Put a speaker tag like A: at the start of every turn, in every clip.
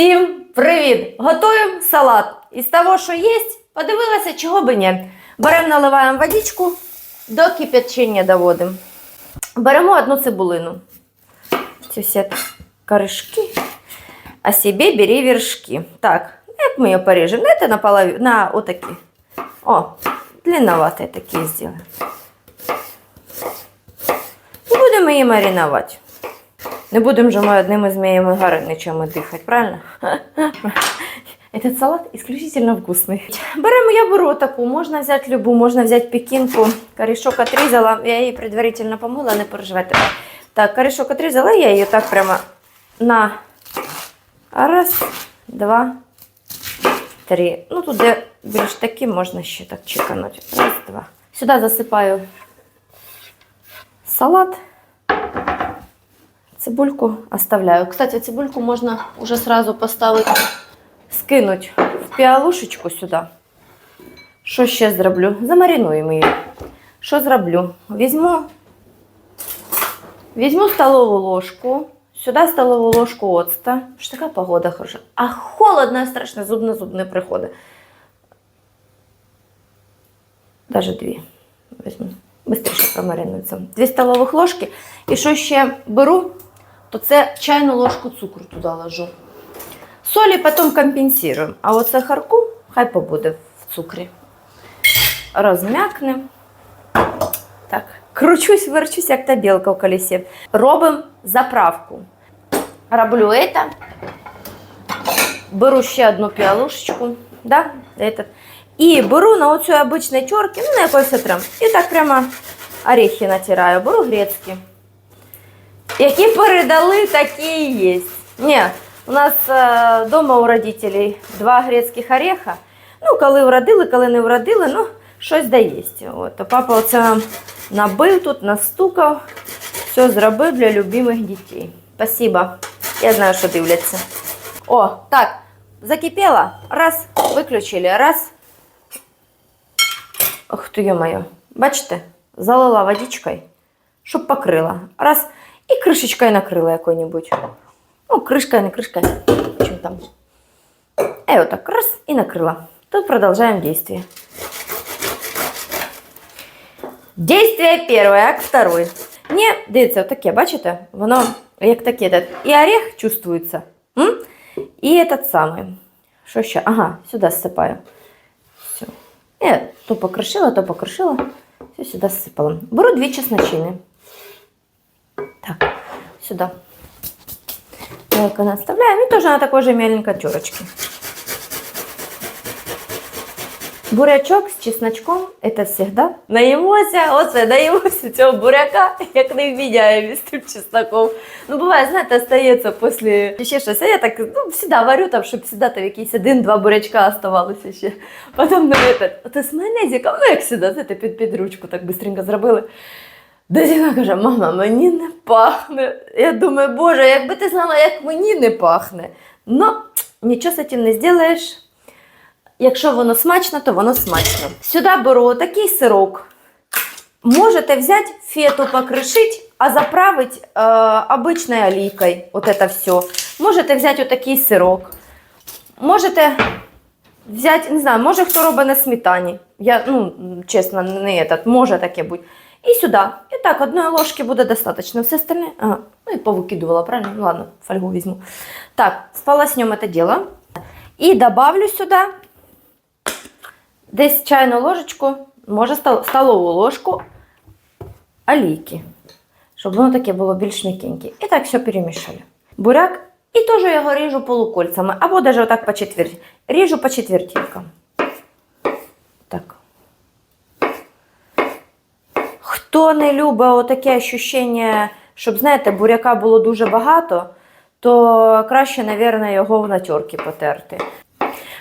A: Всім привіт! Готуємо салат. Із того, що є, подивилася, чого би ні. Беремо, наливаємо водичку, до кипячення доводимо. Беремо одну цибулину. Ці всі корешки. А собі бери вершки. Так, як ми її поріжемо? Дайте на половину, на отакі. О, длинноваті такі зробимо. І будемо її маринувати. Не будемо же ми одними змеями гарничами дихати, правильно? Этот салат исключительно вкусный. Беремо, я беру таку, можна взяти любу, можна взяти пекінку. Корішок отрізала, я її предварительно помила, не переживайте. Так, корішок отрізала, я її так прямо на раз, два, три. Ну, тут де більш такі можна ще так чеканути. Раз, два. Сюди засипаю салат. Цибульку оставляю. Кстати, цибульку можна уже сразу поставити, скинуть в піалушечку сюди. Що ще зроблю? Замаринуємо її. Що зроблю? Візьму, візьму столову ложку, сюди столову ложку оцта. Що така погода хороша. А холодно, страшно, зуб на зуб не приходить. Даже дві. Візьму. Быстріше промаринується. Дві столових ложки. І що ще беру, то це чайну ложку цукру туди ложу. Солі потім компенсуємо. А от сахарку хай побуде в цукрі. Розм'якне. Так, кручусь, верчусь, як та білка в колесі. Робимо заправку. Роблю це. Беру ще одну піалушечку. Да? Этот. І беру на оцю обичної терки, ну на якось отрам. І так прямо орехи натираю. Беру грецькі. Які передали, такі і є. Ні, у нас вдома у родителей два грецьких ореха. Ну, коли вродили, коли не вродили, ну, щось да є. От. То папа оце набив тут, настукав, все зробив для любимих дітей. Спасибо. Я знаю, що дивляться. О, так, закипело. Раз, виключили, раз. Ох ти, ё-моё. Бачите, залила водичкою, щоб покрила. Раз. І кришечкою накрила якою-небудь. Ну, кришкою, не кришкою. Чим там. І отак раз і накрила. Тут продовжуємо действие. Действие перше, як второе. Ні, дивіться, отаке, бачите? Воно як таке. так. І орех чувствується. М? І этот самий. Що ще? Ага, сюди всипаю. Все. Я то покришила, то покришила. Все сюди всипала. Беру дві чесночини. Так, сюда. Так, она оставляем. И тоже на такой же меленькой терочке. Бурячок з чесночком це завжди наїмося, оце наїмося цього буряка, як не вміняє з тим чесноком. Ну, буває, знаєте, стається після ще щось. А я так ну, завжди варю, там, щоб завжди там якісь один-два бурячка оставалося ще. Потім на этот, це з майонезиком, ну як завжди, знаєте, під, під ручку так швидко зробили. Дитина каже, мама, мені не пахне. Я думаю, боже, якби ти знала, як мені не пахне. Ну, нічого з цим не зробиш. Якщо воно смачно, то воно смачно. Сюди беру такий сирок. Можете взяти фету покришити, а заправити е, обичною олійкою. Вот это все. Можете взяти отакий сирок. Можете взяти, не знаю, може хто робить на сметані. Я, ну, чесно, не этот, може таке бути. І сюди. І так, одної ложки буде достатньо. Все остальне. Ага. Ну і повикидувала, правильно? Ну, ладно, фольгу візьму. Так, сполоснем это дело. І добавлю сюди десь чайну ложечку, може стол- столову ложку олійки. Щоб воно таке було більш м'якеньке. І так все перемішали. Буряк. І теж я його ріжу полукольцями, або навіть отак по четверті. Ріжу по четвертинкам. Хто не любить отаке ощущення, щоб, знаєте, буряка було дуже багато, то краще, мабуть, його в натерки потерти.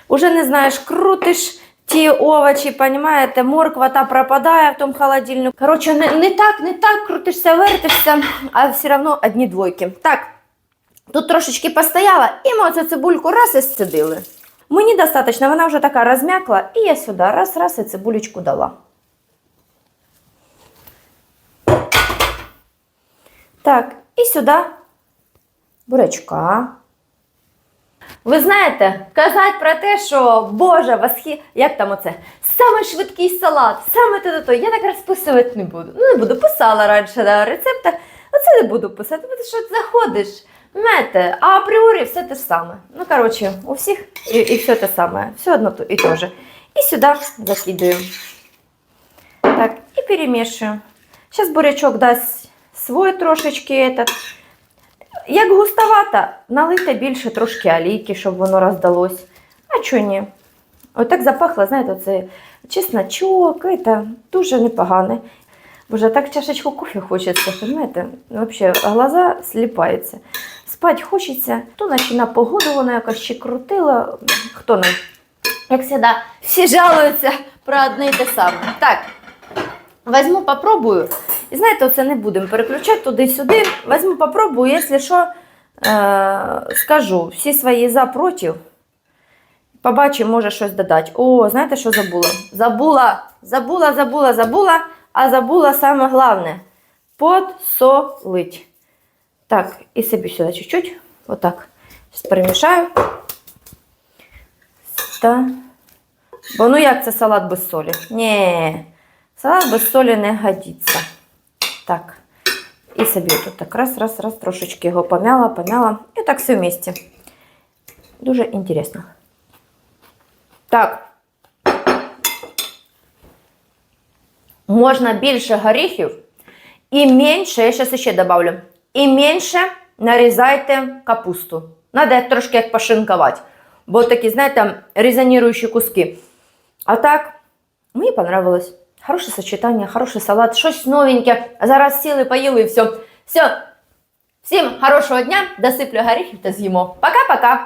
A: Уже не знаєш, крутиш ті овочі, понімаєте, морква та пропадає в тому холодильнику. Коротше, не, не так, не так крутишся, вертишся, а все одно одні двойки. Так, тут трошечки постояла, і ми оцю цибульку раз і сцедили. Мені достатньо, вона вже така розм'якла, і я сюди раз-раз і цибулечку дала. Так, і сюди бурячка. Ви знаєте, казати про те, що Боже, восхи... як там оце? Саме швидкий салат, саме те то, я так розписувати не буду. Ну, не буду. Писала раніше на рецептах, оце не буду писати, тому що заходиш, знаєте, а апріорі все те ж саме. Ну, коротше, у всіх і, і все те саме, все одно то і те же. І сюди закидаю. Так, і перемішую. Зараз бурячок дасть свой трошечки этот. Як густовато, налийте більше трошки олійки, щоб воно роздалось. А чого ні? Отак запахло, знаєте, це чесночок, це дуже непогане. Боже, так чашечку кофе хочеться, розумієте? Взагалі, глаза сліпаються. Спать хочеться, то наче на погоду вона якось ще крутила. Хто не? Як завжди, всі жалуються про одне і те саме. Так, Возьму, попробую. І знаєте, оце не будемо переключати туди-сюди. Возьму, попробую, якщо що, е- скажу всі свої за проти. Побачимо, може щось додати. О, знаєте, що забула? Забула, забула, забула, забула, а забула саме головне. Подсолить. Так, і собі сюди чуть-чуть. Отак. Зараз перемішаю. Та. Бо ну як це салат без солі? Ні. Салат без солі не годиться. Так. І собі тут так раз, раз, раз, трошечки його помяла, помяла. І так все вместе. Дуже інтересно. Так. Можна більше горіхів і менше, я зараз ще добавлю, і менше нарізайте капусту. Надо трошки як пошинкувати. Бо такі, знаєте, резоніруючі куски. А так, мені понравилось. Хороше сочетання, хороший салат, щось новеньке. А зараз сіли, поїли і все. Все. Всім хорошого дня, досиплю горіхів та з'їмо. Пока-пока.